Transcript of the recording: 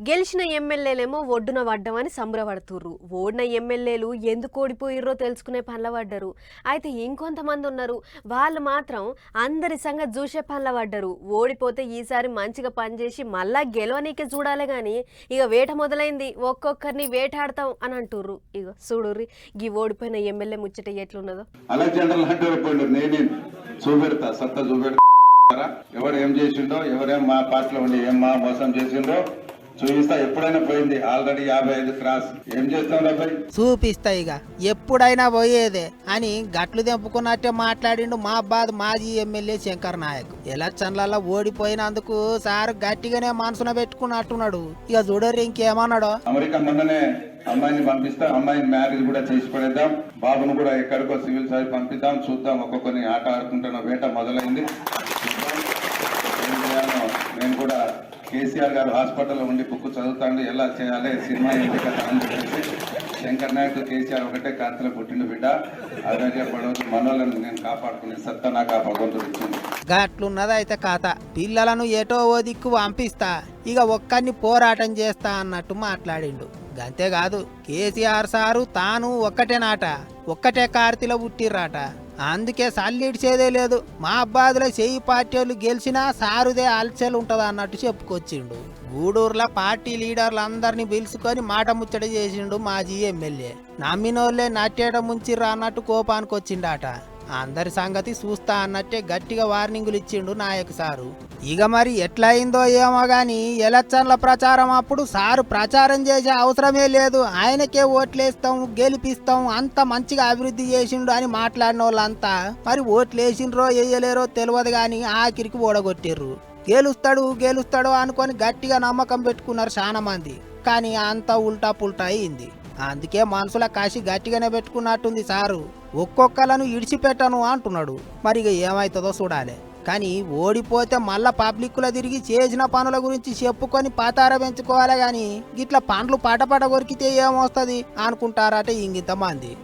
గెలిచిన ఎమ్మెల్యేలేమో ఒడ్డున పడ్డమని సంబరపడుతుర్రు. ఓడిన ఎమ్మెల్యేలు ఎందుకు ఓడిపోయిర్రో తెలుసుకునే పనుల పడ్డరు. అయితే ఇంకొంతమంది ఉన్నారు. వాళ్ళు మాత్రం అందరి సంగతి చూసే పనుల పడ్డరు. ఓడిపోతే ఈసారి మంచిగా పనిచేసి మళ్ళా గెలవనీకే చూడాలి కానీ ఇక వేట మొదలైంది. ఒక్కొక్కరిని వేటాడతాం అని అంటుర్రు. ఇక చూడుర్రి గీ ఓడిపోయిన ఎమ్మెల్యే ముచ్చట ఎట్లున్నదో. చూపెడతా. సత్తా చూపెడతా. ఏం చేసిండో ఎవరేం మా పార్టీలో ఉండి ఏం మా మోసం చేసిండో చూపిస్తా ఎప్పుడైనా పోయింది. ఆల్రెడీ యాభై ఐదు క్రాస్. ఏం చేస్తాం చూపిస్తా ఇక. ఎప్పుడైనా పోయేదే అని గట్లు తెంపుకున్నట్టే మాట్లాడిండు మా బాధ మాజీ ఎమ్మెల్యే శంకర్ నాయక్. ఎలక్షన్లలో ఓడిపోయినందుకు సార్ గట్టిగానే మనసున పెట్టుకున్నట్టున్నాడు. ఇక చూడరు ఇంకేమన్నాడో? అమెరికా మొన్ననే అమ్మాయిని పంపిస్తాం అమ్మాయిని మ్యారేజ్ కూడా చేసి పడేద్దాం. బాబును కూడా ఎక్కడికో సివిల్ సర్వీస్ పంపిద్దాం. చూద్దాం ఒక్కొక్కరిని ఆట ఆడుకుంటున్న వేట మొదలైంది చూద్దాం. ఏం చేయాలో నేను కూడా కేసీఆర్ గారు హాస్పిటల్లో ఉండి బుక్ చదువుతాండు ఎలా చేయాలి సినిమా ఏంటి కదా అని చెప్పేసి శంకర్ నాయక్ కేసీఆర్ ఒకటే కాంతిలో పుట్టిండు బిడ్డ. అదే పడవచ్చు మనోళ్ళని నేను కాపాడుకునే సత్తా నాకు ఆ భగవంతుడు గట్లున్నది అయితే కథ పిల్లలను ఏటో ఓ దిక్కు పంపిస్తా ఇక ఒక్కరిని పోరాటం చేస్తా అన్నట్టు మాట్లాడిండు. అంతేకాదు కేసీఆర్ సారు తాను ఒక్కటే నాట ఒక్కటే కార్తిలో పుట్టిర్రాట. అందుకే సల్లిడిచేదే లేదు. మా అబ్బాదులో చెయ్యి పార్టీ వాళ్ళు గెలిచినా సారుదే అల్చలు ఉంటది అన్నట్టు చెప్పుకొచ్చిండు. గూడూరులో పార్టీ లీడర్లు అందరినీ పిలుచుకొని మాట ముచ్చట చేసిండు మాజీ ఎమ్మెల్యే. నమ్మినోళ్ళే నట్టేట ముంచిర్రా అన్నట్టు కోపానికి వచ్చిండాట అందరి సంగతి చూస్తా అన్నట్టే గట్టిగా వార్నింగులు ఇచ్చిండు నాయక్ సారు. ఇక మరి ఎట్లా అయిందో ఏమో గాని ఎలక్షన్ల ప్రచారం అప్పుడు సారు ప్రచారం చేసే అవసరమే లేదు. ఆయనకే ఓట్లేస్తాం గెలిపిస్తాం అంత మంచిగా అభివృద్ధి చేసిండు అని మాట్లాడిన వాళ్ళంతా మరి ఓట్లేసిండ్రో వేయలేరో తెలియదు గాని ఆఖరికి ఓడగొట్టిర్రు. గెలుస్తాడు గెలుస్తాడు అనుకొని గట్టిగా నమ్మకం పెట్టుకున్నారు చాలా మంది. కానీ అంతా ఉల్టా పుల్టా అయింది. అందుకే మనసుల కాశీ గట్టిగానే పెట్టుకున్నట్టుంది సారు. ఒక్కొక్కలను ఇడిచిపెట్టను అంటున్నాడు. మరి ఇక ఏమవుతుందో చూడాలి. కానీ ఓడిపోతే మళ్ళా పబ్లిక్లో తిరిగి చేసిన పనుల గురించి చెప్పుకొని పాతార పెంచుకోవాలి కానీ గిట్ల పండ్లు పటపట కొరికితే ఏమొస్తుంది అనుకుంటారట ఇంగింత మంది